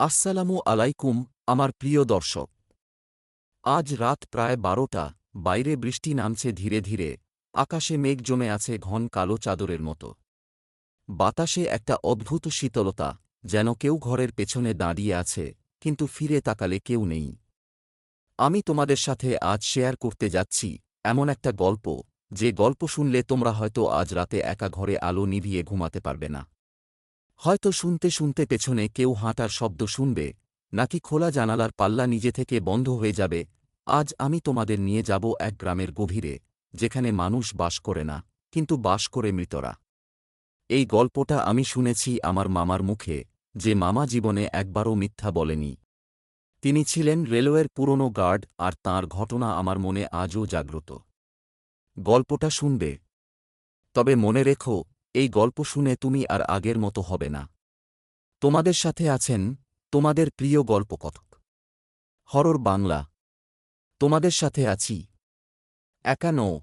আসসালামু আলাইকুম, আমার প্রিয় দর্শক। আজ রাত প্রায় বারোটা, বাইরে বৃষ্টি নামছে ধীরে ধীরে, আকাশে মেঘ জমে আছে ঘন কালো চাদরের মতো। বাতাসে একটা অদ্ভুত শীতলতা, যেন কেউ ঘরের পেছনে দাঁড়িয়ে আছে, কিন্তু ফিরে তাকালে কেউ নেই। আমি তোমাদের সাথে আজ শেয়ার করতে যাচ্ছি, এমন একটা গল্প, যে গল্প শুনলে তোমরা হয়তো আজ রাতে একা ঘরে আলো নিভিয়ে ঘুমাতে পারবে না। হয়তো শুনতে শুনতে পেছনে কেউ হাঁটার শব্দ শুনবে, নাকি খোলা জানালার পাল্লা নিজে থেকে বন্ধ হয়ে যাবে, আজ আমি তোমাদের নিয়ে যাব এক গ্রামের গভীরে, যেখানে মানুষ বাস করে না, কিন্তু বাস করে মৃতরা। এই গল্পটা আমি শুনেছি আমার মামার মুখে, যে মামা জীবনে একবারও মিথ্যা বলেনি। তিনি ছিলেন রেলওয়ের পুরনো গার্ড, আর তার ঘটনা আমার মনে আজও জাগ্রত। গল্পটা শুনবে। তবে মনে রেখো এই গল্প শুনে তুমি আর আগের মতো হবে না। তোমাদের সাথে আছেন তোমাদের প্রিয় গল্পকথক, হরর বাংলা। তোমাদের সাথে আছি, একা নও,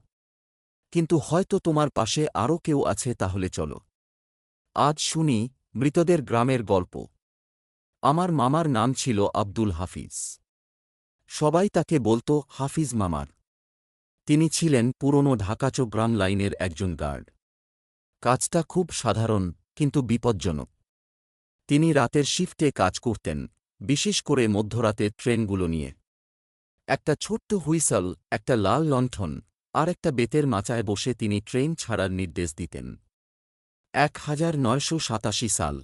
কিন্তু হয়তো তোমার পাশে আরও কেউ আছে, তাহলে চলো। আজ শুনি মৃতদের গ্রামের গল্প। আমার মামার নাম ছিল আব্দুল হাফিজ। সবাই তাকে বলতো হাফিজ মামার। তিনি ছিলেন পুরনো ঢাকাচো গ্রাম লাইনের একজন গার্ড। কাজটা খুব সাধারণ, কিন্তু বিপজ্জনক। তিনি রাতের শিফটে কাজ করতেন, বিশেষ করে মধ্যরাতের ট্রেনগুলো নিয়ে। একটা ছোট্ট হুইসল, একটা লাল লণ্ঠন, আর একটা বেতের মাচায় বসে তিনি ট্রেন ছাড়ার নির্দেশ দিতেন। এক হাজার নয়শো সাতাশি সাল।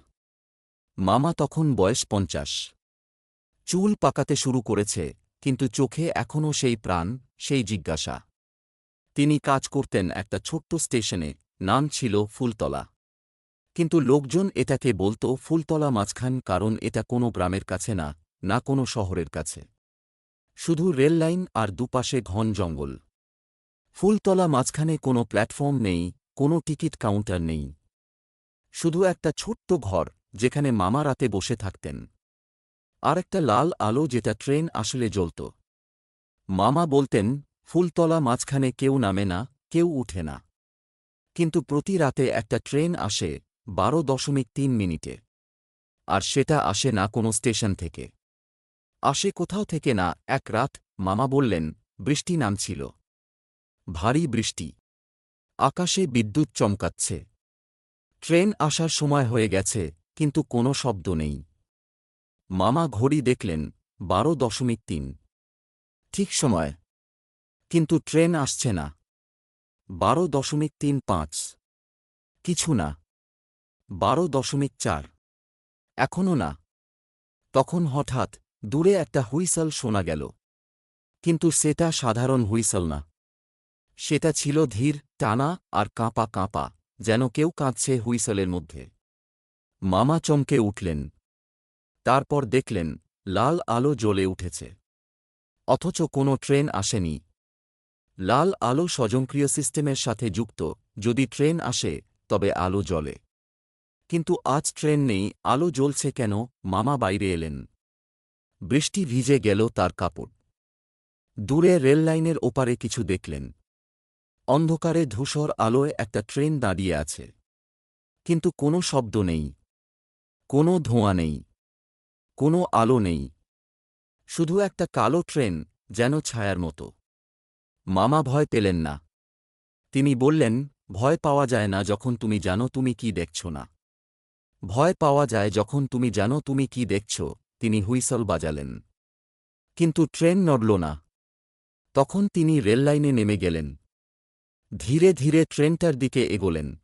মামা তখন বয়স পঞ্চাশ। চুল পাকাতে শুরু করেছে, কিন্তু চোখে এখনও সেই প্রাণ, সেই জিজ্ঞাসা। তিনি কাজ করতেন একটা ছোট্ট স্টেশনে নাম ছিল ফুলতলা। কিন্তু লোকজন এটাকে বলতো ফুলতলা মাঝখান কারণ এটা কোনো গ্রামের কাছে না না কোনো শহরের কাছে। শুধু রেললাইন আর দুপাশে ঘন জঙ্গল। ফুলতলা মাঝখানে কোনো প্ল্যাটফর্ম নেই, কোনো টিকিট কাউন্টার নেই। শুধু একটা ছোট্ট ঘর, যেখানে মামা রাতে বসে থাকতেন। আর একটা লাল আলো যেটা ট্রেন আসলে জ্বলত। মামা বলতেন, ফুলতলা মাঝখানে কেউ নামে না, কেউ উঠে না। কিন্তু প্রতি রাতে একটা ট্রেন আসে বারো দশমিক তিন মিনিটে। আর সেটা আসে না কোনো স্টেশন থেকে। আসে কোথাও থেকে না, এক রাত মামা বললেন, বৃষ্টি নামছিল। ভারী বৃষ্টি। আকাশে বিদ্যুৎ চমকাচ্ছে। ট্রেন আসার সময় হয়ে গেছে, কিন্তু কোনো শব্দ নেই। মামা ঘড়ি দেখলেন, বারো দশমিক তিন। ঠিক সময়। কিন্তু ট্রেন আসছে না। বারো দশমিক তিন পাঁচ। কিছু না। বারো দশমিক চার। এখনও না। তখন হঠাৎ দূরে একটা হুইসল শোনা গেল। কিন্তু সেটা সাধারণ হুইসল না। সেটা ছিল ধীর, টানা আর কাঁপা কাঁপা, যেন কেউ কাঁদছে হুইসলের মধ্যে। মামা চমকে উঠলেন। তারপর দেখলেন, লাল আলো জ্বলে উঠেছে। অথচ কোনো ট্রেন আসেনি। লাল আলো স্বজনক্রিয় সিস্টেমের সাথে যুক্ত, যদি ট্রেন আসে, তবে আলো জ্বলে। কিন্তু আজ ট্রেন নেই, আলো জ্বলছে কেন, মামা বাইরে এলেন। বৃষ্টি ভিজে গেল তার কাপড়। দূরে রেললাইনের ওপারে কিছু দেখলেন। অন্ধকারে ধূসর আলোয় একটা ট্রেন দাঁড়িয়ে আছে। কিন্তু কোনো শব্দ নেই। কোনো ধোঁয়া নেই। কোনো আলো নেই। শুধু একটা কালো ট্রেন, যেন ছায়ার মতো। মামা ভয় পেলেন না। তিনি বললেন, ভয় পাওয়া যায় না যখন তুমি জানো তুমি কি দেখছ না। ভয় পাওয়া যায় যখন তুমি জানো তুমি কি দেখছ, তিনি হুইসল বাজালেন। কিন্তু ট্রেন নড়ল না। তখন তিনি রেললাইনে নেমে গেলেন। ধীরে ধীরে ট্রেনটার দিকে এগোলেন।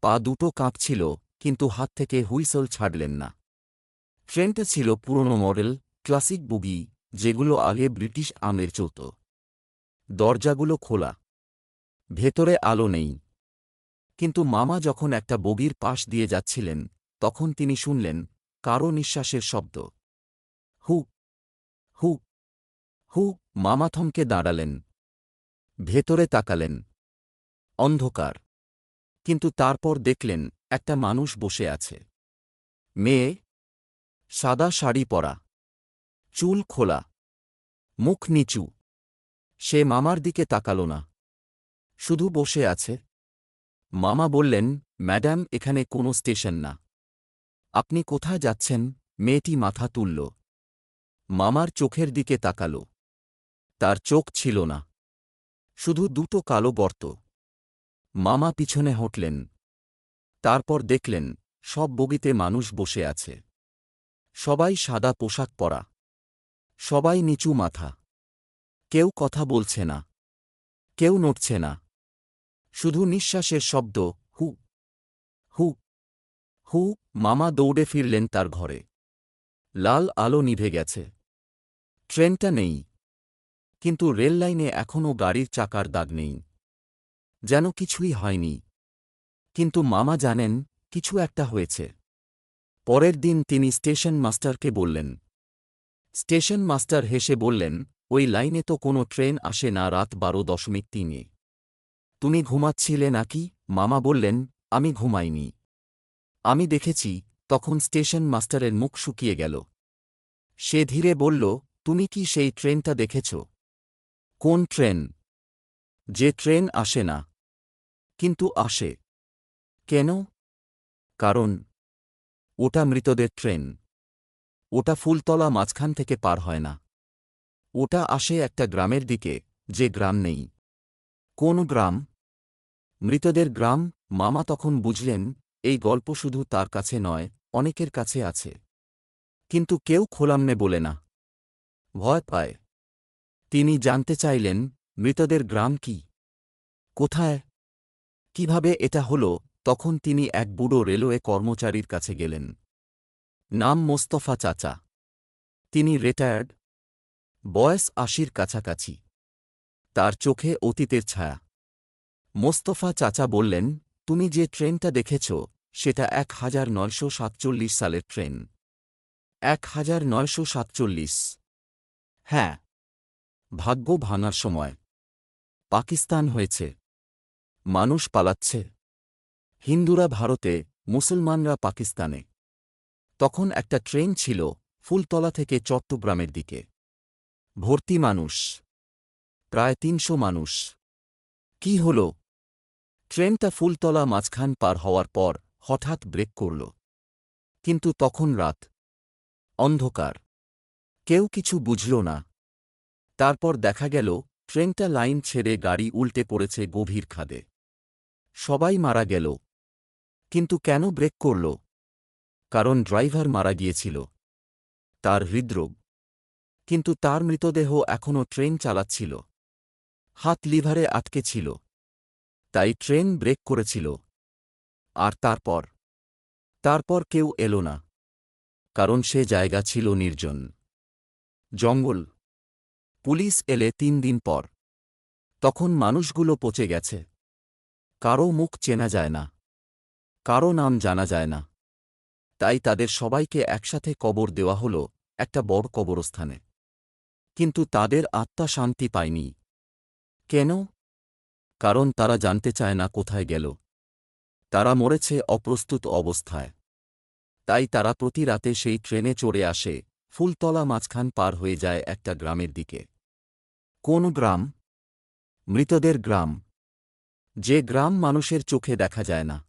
পা দুটো কাঁপছিল, কিন্তু হাত থেকে হুইসল ছাড়লেন না। ট্রেনটা ছিল পুরনো মডেল, ক্লাসিক বুগি, যেগুলো আগে ব্রিটিশ আমের চলত। দরজাগুলো খোলা। ভেতরে আলো নেই। কিন্তু মামা যখন একটা বগির পাশ দিয়ে যাচ্ছিলেন, তখন তিনি শুনলেন কারও নিঃশ্বাসের শব্দ। হু হু হু, মামা থমকে দাঁড়ালেন। ভেতরে তাকালেন। অন্ধকার। কিন্তু তারপর দেখলেন একটা মানুষ বসে আছে। মেয়ে, সাদা শাড়ি পরা। চুল খোলা। মুখ নিচু। সে মামার দিকে তাকাল না। শুধু বসে আছে? মামা বললেন, ম্যাডাম, এখানে কোনো স্টেশন না। আপনি কোথায় যাচ্ছেন? মেয়েটি মাথা তুলল। মামার চোখের দিকে তাকাল। তার চোখ ছিল না। শুধু দুটো কালো গর্ত। মামা পিছনে হটলেন। তারপর দেখলেন, সব বগিতে মানুষ বসে আছে। সবাই সাদা পোশাক পরা। সবাই নিচু মাথা। কেউ কথা বলছে না। কেউ নড়ছে না। শুধু নিঃশ্বাসের শব্দ, হু। হু। হু, মামা দৌড়ে ফিরলেন তার ঘরে। লাল আলো নিভে গেছে। ট্রেনটা নেই। কিন্তু রেললাইনে এখনও গাড়ির চাকার দাগ নেই। যেন কিছুই হয়নি। কিন্তু মামা জানেন, কিছু একটা হয়েছে। পরের দিন তিনি স্টেশন মাস্টারকে বললেন। স্টেশন মাস্টার হেসে বললেন ওই লাইনে তো কোনো ট্রেন আসে না রাত বারো দশমিক তিনে। তুমি ঘুমাচ্ছিলে নাকি? মামা বললেন, আমি ঘুমাইনি। আমি দেখেছি, তখন স্টেশন মাস্টারের মুখ শুকিয়ে গেল। সে ধীরে বলল, তুমি কি সেই ট্রেনটা দেখেছ? কোন ট্রেন? যে ট্রেন আসে না। কিন্তু আসে। কেন? কারণ, ওটা মৃতদের ট্রেন। ওটা ফুলতলা মাঝখান থেকে পার হয় না। ওটা আসে একটা গ্রামের দিকে, যে গ্রাম নেই। কোন গ্রাম? মৃতদের গ্রাম? মামা তখন বুঝলেন, এই গল্প শুধু তার কাছে নয়, অনেকের কাছে আছে। কিন্তু কেউ খোলামনে বলে না। ভয় পায়। তিনি জানতে চাইলেন, মৃতদের গ্রাম কি? কোথায়? কীভাবে এটা হল? তখন তিনি এক বুড়ো রেলওয়ে কর্মচারীর কাছে গেলেন। নাম মোস্তফা চাচা। তিনি রিটায়ার্ড বয়স আশির কাছাকাছি। তার চোখে অতীতের ছায়া। মোস্তফা চাচা বললেন, তুমি যে ট্রেনটা দেখেছ, সেটা এক হাজার নয়শো সাতচল্লিশ সালের ট্রেন। এক হাজার নয়শো সাতচল্লিশ। হ্যাঁ। ভাগ্য ভাঙার সময়। পাকিস্তান হয়েছে। মানুষ পালাচ্ছে। হিন্দুরা ভারতে, মুসলমানরা পাকিস্তানে। তখন একটা ট্রেন ছিল ফুলতলা থেকে চট্টগ্রামের দিকে। ভর্তি মানুষ। প্রায় তিনশো মানুষ। কি হল? ট্রেনটা ফুলতলা মাঝখান পার হওয়ার পর হঠাৎ ব্রেক করল। কিন্তু তখন রাত। অন্ধকার। কেউ কিছু বুঝল না। তারপর দেখা গেল, ট্রেনটা লাইন ছেড়ে গাড়ি উল্টে পড়েছে গভীর খাদে। সবাই মারা গেল। কিন্তু কেন ব্রেক করল? কারণ ড্রাইভার মারা গিয়েছিল। তার হৃদরোগ। কিন্তু তার মৃতদেহ এখনও ট্রেন চালাচ্ছিল। হাত লিভারে আটকে ছিল। তাই ট্রেন ব্রেক করেছিল। আর তারপর? তারপর কেউ এলো না। কারণ সে জায়গা ছিল নির্জন। জঙ্গল। পুলিশ এলে তিন দিন পর। তখন মানুষগুলো পচে গেছে। কারও মুখ চেনা যায় না। কারও নাম জানা যায় না। তাই তাদের সবাইকে একসাথে কবর দেওয়া হল একটা বড় কবরস্থানে। কিন্তু তাদের আত্মা শান্তি পায়নি। কেন? কারণ তারা জানতে চায় না কোথায় গেল। তারা মরেছে অপ্রস্তুত অবস্থায়। তাই তারা প্রতি রাতে সেই ট্রেনে চড়ে আসে, ফুলতলা মাঝখান পার হয়ে যায় একটা গ্রামের দিকে। কোন গ্রাম? মৃতদের গ্রাম। যে গ্রাম মানুষের চোখে দেখা যায় না।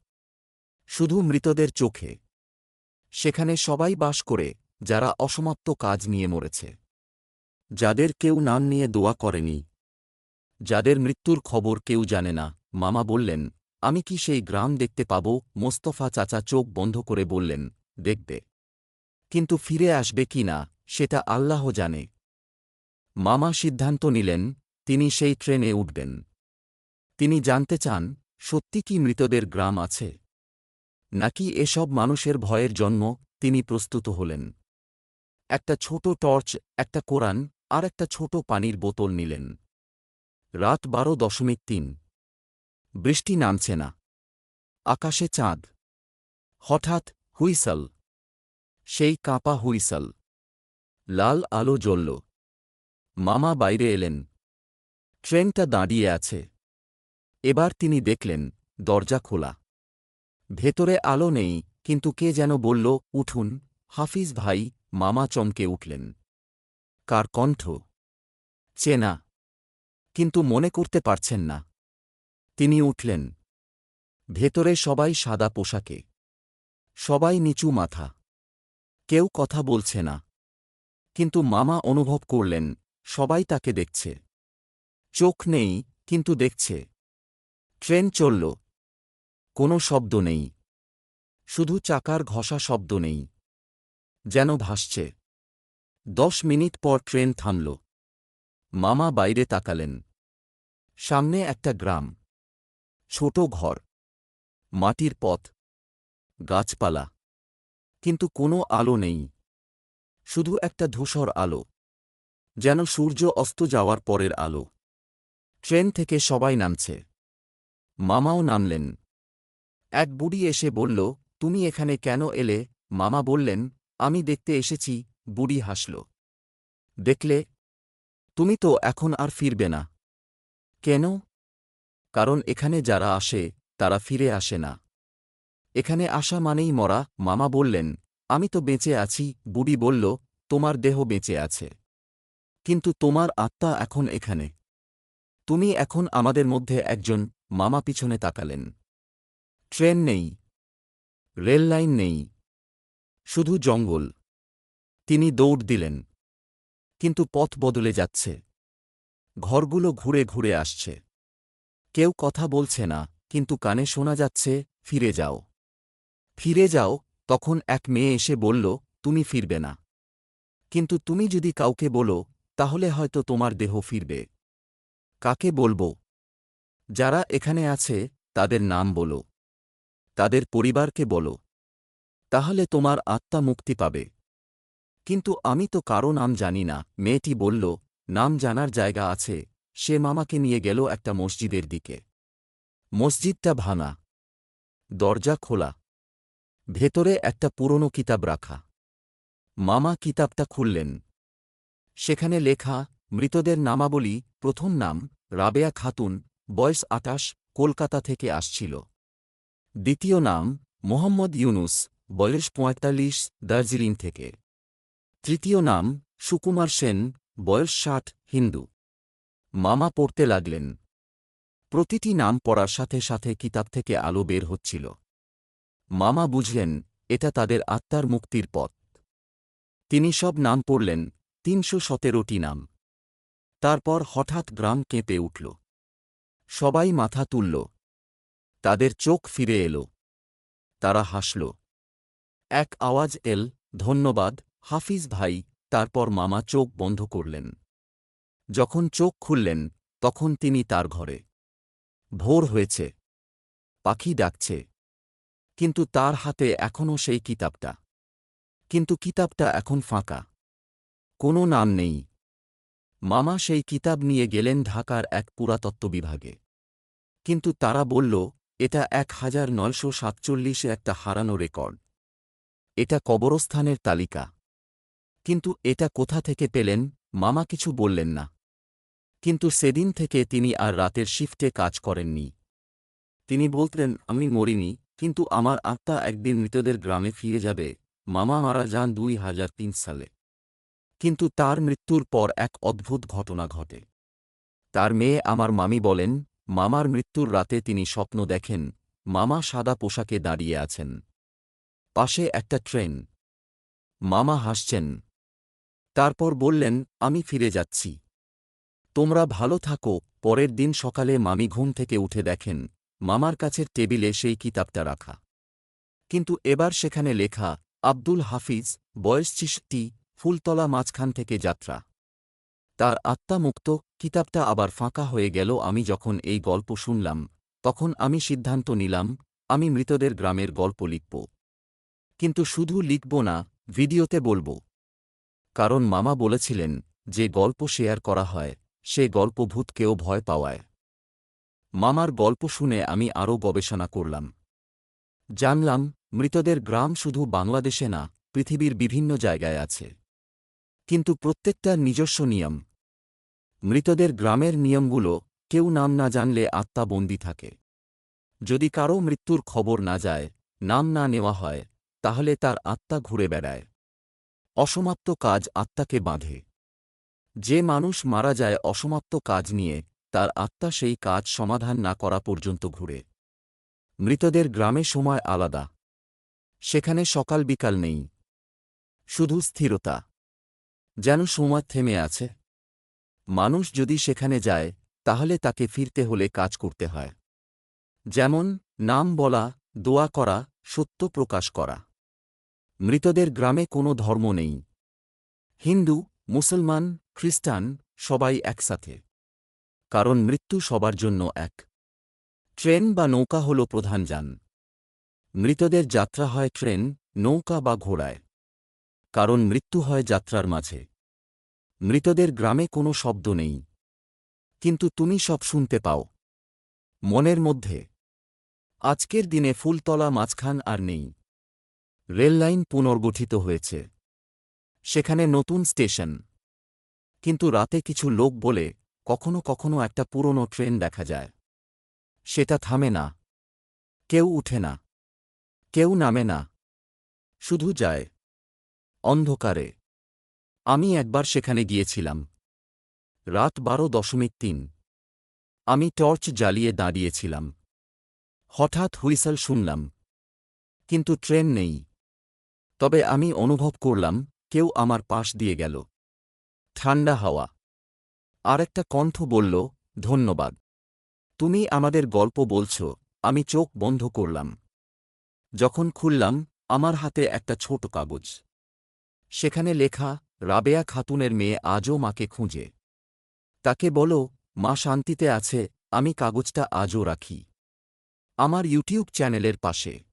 শুধু মৃতদের চোখে। সেখানে সবাই বাস করে, যারা অসমাপ্ত কাজ নিয়ে মরেছে। যাদের কেউ নাম নিয়ে দোয়া করেনি। যাদের মৃত্যুর খবর কেউ জানে না। মামা বললেন, আমি কি সেই গ্রাম দেখতে পাব? মোস্তফা চাচা চোখ বন্ধ করে বললেন, দেখবে। কিন্তু ফিরে আসবে কি না, সেটা আল্লাহ জানে। মামা সিদ্ধান্ত নিলেন, তিনি সেই ট্রেনে উঠবেন। তিনি জানতে চান, সত্যি কি মৃতদের গ্রাম আছে? নাকি এসব মানুষের ভয়ের জন্ম তিনি প্রস্তুত হলেন? একটা ছোট টর্চ, একটা কোরআন আর একটা ছোট পানির বোতল নিলেন। রাত বারো দশমিক তিন। বৃষ্টি নামছে না। আকাশে চাঁদ। হঠাৎ হুইসল। সেই কাঁপা হুইসল। লাল আলো জ্বলল। মামা বাইরে এলেন। ট্রেনটা দাঁড়িয়ে আছে। এবার তিনি দেখলেন, দরজা খোলা। ভেতরে আলো নেই, কিন্তু কে যেন বলল, উঠুন। হাফিজ ভাই, মামা চমকে উঠলেন। কার কণ্ঠ? চেনা। কিন্তু মনে করতে পারছেন না। তিনি উঠলেন। ভেতরে সবাই সাদা পোশাকে। সবাই নিচু মাথা। কেউ কথা বলছে না। কিন্তু মামা অনুভব করলেন, সবাই তাকে দেখছে। চোখ নেই, কিন্তু দেখছে। ট্রেন চলল। কোনো শব্দ নেই। শুধু চাকার ঘষা শব্দ নেই। যেন ভাসছে। দশ মিনিট পর ট্রেন থামল। মামা বাইরে তাকালেন। সামনে একটা গ্রাম। ছোট ঘর। মাটির পথ। গাছপালা। কিন্তু কোনো আলো নেই। শুধু একটা ধূসর আলো। যেন সূর্য অস্ত যাওয়ার পরের আলো। ট্রেন থেকে সবাই নামছে। মামাও নামলেন। এক বুড়ি এসে বলল, তুমি এখানে কেন এলে? মামা বললেন, আমি দেখতে এসেছি বুড়ি হাসল। দেখলে, তুমি তো এখন আর ফিরবে না। কেন? কারণ এখানে যারা আসে, তারা ফিরে আসে না। এখানে আসা মানেই মরা। মামা বললেন। আমি তো বেঁচে আছি, বুড়ি বলল। তোমার দেহ বেঁচে আছে। কিন্তু তোমার আত্মা এখন এখানে। তুমি এখন আমাদের মধ্যে একজন। মামা পিছনে তাকালেন। ট্রেন নেই। রেল লাইন নেই। শুধু জঙ্গল। তিনি দৌড় দিলেন। কিন্তু পথ বদলে যাচ্ছে। ঘরগুলো ঘুরে ঘুরে আসছে। কেউ কথা বলছে না, কিন্তু কানে শোনা যাচ্ছে, ফিরে যাও। ফিরে যাও? তখন এক মেয়ে এসে বলল, তুমি ফিরবে না। কিন্তু তুমি যদি কাউকে বলো, তাহলে হয়তো তোমার দেহ ফিরবে। কাকে বলব? যারা এখানে আছে, তাদের নাম বলো। তাদের পরিবারকে বলো। তাহলে তোমার আত্মা মুক্তি পাবে। কিন্তু আমি তো কারও নাম জানি না। মেয়েটি বলল, নাম জানার জায়গা আছে। সে মামাকে নিয়ে গেল একটা মসজিদের দিকে। মসজিদটা ভাঙা। দরজা খোলা। ভেতরে একটা পুরনো কিতাব রাখা। মামা কিতাবটা খুললেন। সেখানে লেখা, মৃতদের নামাবলী, প্রথম নাম, রাবেয়া খাতুন, বয়স আটাশ, কলকাতা থেকে আসছিল। দ্বিতীয় নাম, মোহাম্মদ ইউনুস, বয়স পঁয়তাল্লিশ, দার্জিলিং থেকে। তৃতীয় নাম, সুকুমার সেন, বয়স ষাট, হিন্দু। মামা পড়তে লাগলেন। প্রতিটি নাম পড়ার সাথে সাথে কিতাব থেকে আলো বের হচ্ছিল। মামা বুঝলেন, এটা তাদের আত্মার মুক্তির পথ। তিনি সব নাম পড়লেন, তিনশো সতেরোটি নাম। তারপর হঠাৎ গ্রাম কেঁপে উঠল। সবাই মাথা তুলল। তাদের চোখ ফিরে এল। তারা হাসল। এক আওয়াজ এল, ধন্যবাদ হাফিজ ভাই তারপর মামা চোখ বন্ধ করলেন। যখন চোখ খুললেন, তখন তিনি তার ঘরে। ভোর হয়েছে। পাখি ডাকছে। কিন্তু তার হাতে এখনও সেই কিতাবটা। কিন্তু কিতাবটা এখন ফাঁকা। কোনো নাম নেই। মামা সেই কিতাব নিয়ে গেলেন ঢাকার এক পুরাতত্ত্ব বিভাগে। কিন্তু তারা বলল, এটা এক হাজার নয়শো সাতচল্লিশে একটা হারানো রেকর্ড। এটা কবরস্থানের তালিকা। কিন্তু এটা কোথা থেকে পেলেন, মামা কিছু বললেন না। কিন্তু সেদিন থেকে তিনি আর রাতের শিফটে কাজ করেননি। তিনি বলতেন, আমি মরিনি, কিন্তু আমার আত্মা একদিন মৃতদের গ্রামে ফিরে যাবে, মামা মারা যান দুই হাজার তিন সালে। কিন্তু তার মৃত্যুর পর এক অদ্ভুত ঘটনা ঘটে। তার মেয়ে আমার মামি বলেন, মামার মৃত্যুর রাতে তিনি স্বপ্ন দেখেন, মামা সাদা পোশাকে দাঁড়িয়ে আছেন। পাশে একটা ট্রেন। মামা হাসছেন তারপর বললেন, আমি ফিরে যাচ্ছি। তোমরা ভালো থাকো। পরের দিন সকালে মামি ঘুম থেকে উঠে দেখেন, মামার কাছের টেবিলে সেই কিতাবটা রাখা। কিন্তু এবার সেখানে লেখা, আব্দুল হাফিজ, বয়স চিশতি ফুলতলা মাঝখান থেকে যাত্রা। তার আত্মা মুক্ত। কিতাবটা আবার ফাঁকা হয়ে গেল। আমি যখন এই গল্প শুনলাম, তখন আমি সিদ্ধান্ত নিলাম, আমি মৃতদের গ্রামের গল্প লিখব। কিন্তু শুধু লিখব না, ভিডিওতে বলব। কারণ মামা বলেছিলেন যে গল্প শেয়ার করা হয়, সে গল্প ভূতকেও ভয় পাওয়ায়। মামার গল্প শুনে আমি আরও গবেষণা করলাম। জানলাম, মৃতদের গ্রাম শুধু বাংলাদেশে না, পৃথিবীর বিভিন্ন জায়গায় আছে। কিন্তু প্রত্যেকটার নিজস্ব নিয়ম। মৃতদের গ্রামের নিয়মগুলো কেউ নাম না জানলে আত্মা বন্দী থাকে। যদি কারও মৃত্যুর খবর না যায়, নাম না নেওয়া হয়, তাহলে তার আত্মা ঘুরে বেড়ায়। অসমাপ্ত কাজ আত্মাকে বাঁধে। যে মানুষ মারা যায় অসমাপ্ত কাজ নিয়ে, তার আত্মা সেই কাজ সমাধান না করা পর্যন্ত ঘুরে। মৃতদের গ্রামে সময় আলাদা। সেখানে সকাল বিকাল নেই। শুধু স্থিরতা। যেন সময় থেমে আছে। মানুষ যদি সেখানে যায়, তাহলে তাকে ফিরতে হলে কাজ করতে হয়। যেমন, নাম বলা, দোয়া করা, সত্য প্রকাশ করা। মৃতদের গ্রামে কোনো ধর্ম নেই। হিন্দু, মুসলমান, খ্রিস্টান সবাই একসাথে। কারণ মৃত্যু সবার জন্য এক। ট্রেন বা নৌকা হল প্রধান যান। মৃতদের যাত্রা হয় ট্রেন, নৌকা বা ঘোড়ায়। কারণ মৃত্যু হয় যাত্রার মাঝে। মৃতদের গ্রামে কোনো শব্দ নেই। কিন্তু তুমি সব শুনতে পাও। মনের মধ্যে। আজকের দিনে ফুলতলা মাঝখান আর নেই। রেললাইন পুনর্গঠিত হয়েছে। সেখানে নতুন স্টেশন। কিন্তু রাতে কিছু লোক বলে, কখনো কখনো একটা পুরনো ট্রেন দেখা যায়। সেটা থামে না। কেউ উঠে না। কেউ নামে না। শুধু যায়। অন্ধকারে। আমি একবার সেখানে গিয়েছিলাম। রাত বারো দশমিক তিন। আমি টর্চ জ্বালিয়ে দাঁড়িয়েছিলাম। হঠাৎ হুইসেল শুনলাম। কিন্তু ট্রেন নেই। তবে আমি অনুভব করলাম, কেউ আমার পাশ দিয়ে গেল। ঠান্ডা হাওয়া। আরেকটা কণ্ঠ বলল, ধন্যবাদ। তুমি আমাদের গল্প বলছ, আমি চোখ বন্ধ করলাম। যখন খুললাম, আমার হাতে একটা ছোট কাগজ। সেখানে লেখা, রাবেয়া খাতুনের মেয়ে আজও মাকে খুঁজে। তাকে বলো, মা শান্তিতে আছে, আমি কাগজটা আজও রাখি। আমার ইউটিউব চ্যানেলের পাশে।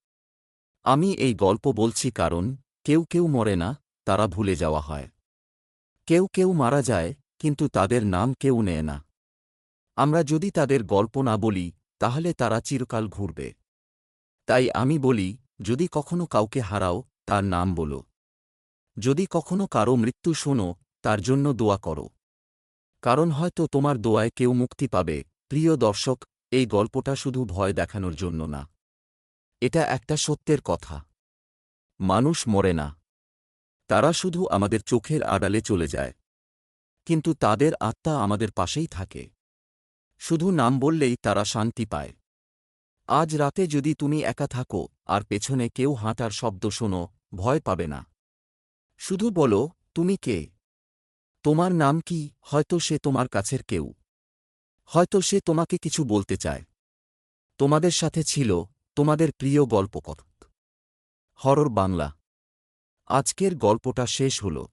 আমি এই গল্প বলছি কারণ কেউ কেউ মরে না, তারা ভুলে যাওয়া হয়। কেউ কেউ মারা যায়, কিন্তু তাদের নাম কেউ নেয় না। আমরা যদি তাদের গল্প না বলি, তাহলে তারা চিরকাল ঘুরবে। তাই আমি বলি, যদি কখনো কাউকে হারাও, তার নাম বলো। যদি কখনো কারও মৃত্যু শোনো, তার জন্য দোয়া করো। কারণ হয়তো তোমার দোয়ায় কেউ মুক্তি পাবে। প্রিয় দর্শক, এই গল্পটা শুধু ভয় দেখানোর জন্য না। এটা একটা সত্যের কথা। মানুষ মরে না। তারা শুধু আমাদের চোখের আড়ালে চলে যায়। কিন্তু তাদের আত্মা আমাদের পাশেই থাকে। শুধু নাম বললেই তারা শান্তি পায়। আজ রাতে যদি তুমি একা থাকো, আর পেছনে কেউ হাঁটার শব্দ শোনো, ভয় পাবে না। শুধু বলো, তুমি কে? তোমার নাম কি? হয়তো সে তোমার কাছের কেউ। হয়তো সে তোমাকে কিছু বলতে চায়। তোমাদের সাথে ছিল তোমাদের প্রিয় গল্পকথ হরর বাংলা। আজকের গল্পটা শেষ হল।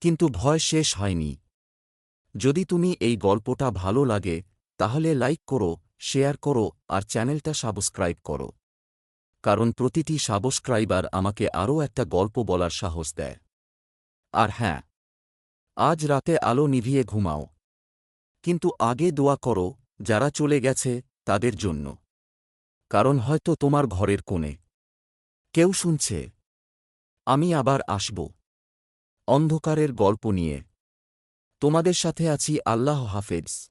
কিন্তু ভয় শেষ হয়নি। যদি তুমি এই গল্পটা ভালো লাগে, তাহলে লাইক করো, শেয়ার করো, আর চ্যানেলটা সাবস্ক্রাইব করো। কারণ প্রতিটি সাবস্ক্রাইবার আমাকে আরও একটা গল্প বলার সাহস দেয়। আর হ্যাঁ আজ রাতে আলো নিভিয়ে ঘুমাও। কিন্তু আগে দোয়া করো, যারা চলে গেছে, তাদের জন্য। কারণ হয়তো তোমার ঘরের কোণে। কেউ শুনছে? আমি আবার আসব। অন্ধকারের গল্প নিয়ে। তোমাদের সাথে আছি আল্লাহ হাফেজ।